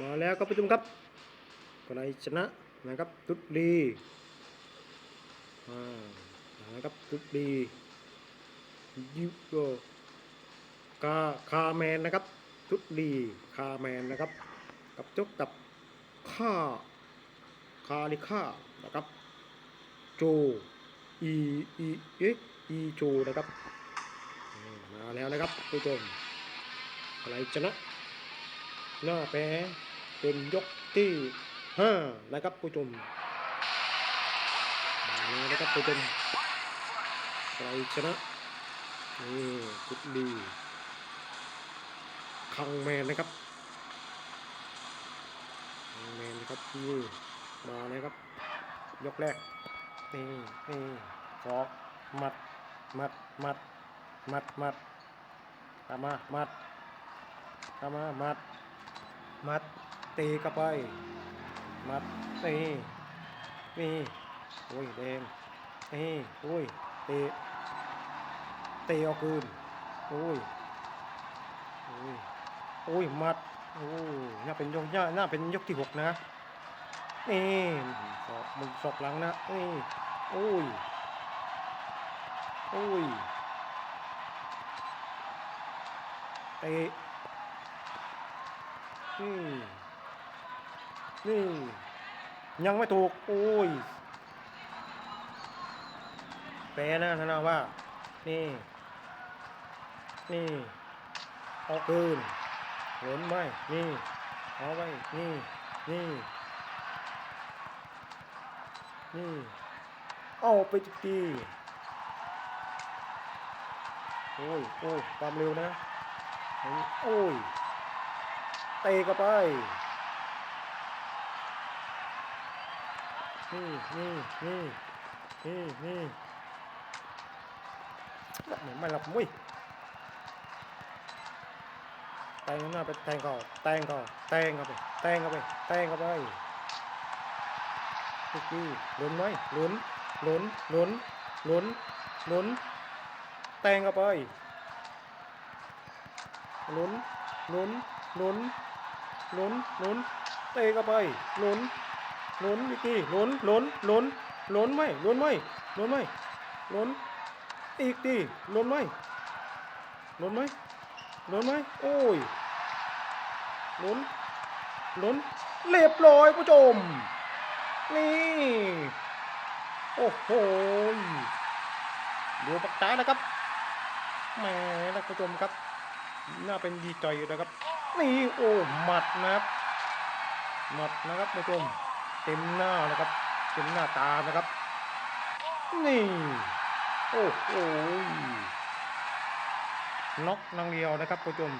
มาแล้วครับผู้ชมครับคนไหนชนะนะครับตุดดีอ่านะครับตุดดียูโกกาคาแมนนะครับตุดดีคาแมนนะครับ กับจกกับค่าคาลิค่านะครับโจอีอีเอ๊อีโจนะครับมมาแล้วนะครับผู้ชมอะไรชนะหน้าแพ้ เป็นยกที่ห้านะครับผู้ชมมาแล้วนะครับผู้ชมใครชนะนี่กุดดีคังแมนนะครับคังแมนนะครับนี่มาเลยครับ ยกแรกนี่นี่สองมัดมัดมัดมัดมัดตามมามัดตามมามัดมัด ตีเข้าไป มัดนี่นี่โอ้ยแดงนี่โอ้ยเตะเตะเอาคืนโอ้ยโอ้ยโอ้ยมัดโอ้ยน่าเป็นยกน่าน่าเป็นยกที่หกนะนี่สอกมึงสอกหลังนะนี่โอ้ยโอ้ยเตะนี่ นี่ ยังไม่ถูก โอ้ยแปลนะท่านาว่า นี่ นี่เอาคืนหลนไว้นี่เอาไว้ นี่ นี่ นี่ เอาไปจุกทีโอ้ย โอ้ยความเร็วนะ โอ้ย เตะเข้าไป นี่นี่นี่นี่นี่ไม่หลับมุ้ยแทงหน้าไปแทงก่อนแทงก่อนแทงเข้าไปแทงเข้าไปแทงเข้าไปนี่คือหลุนไหมหลุนหลุนหลุนหลุนหลุนแทงเข้าไปหลุนหลุนหลุนหลุนหลุนเตะเข้าไปหลุน ลุนอีกทีหลุนหลุนหลุนหลุนไหมหลุนไหมหลุนไหมหลุนอีกทีหลุนไหมหลุนไหมหลุนไหมโอ้ยหลุนหลุนเรียบร้อยผู้ชมนี่โอ้โหดูปากตานะครับแหมนะผู้ชมครับ น่าเป็นดีใจนะครับ นี่โอ้หมัดนะครับหมัดนะครับผู้ชม เต็มหน้านะครับ เต็มหน้าตานะครับ นี่ โอ้โหน็อกนางเดียวนะครับผู้ชม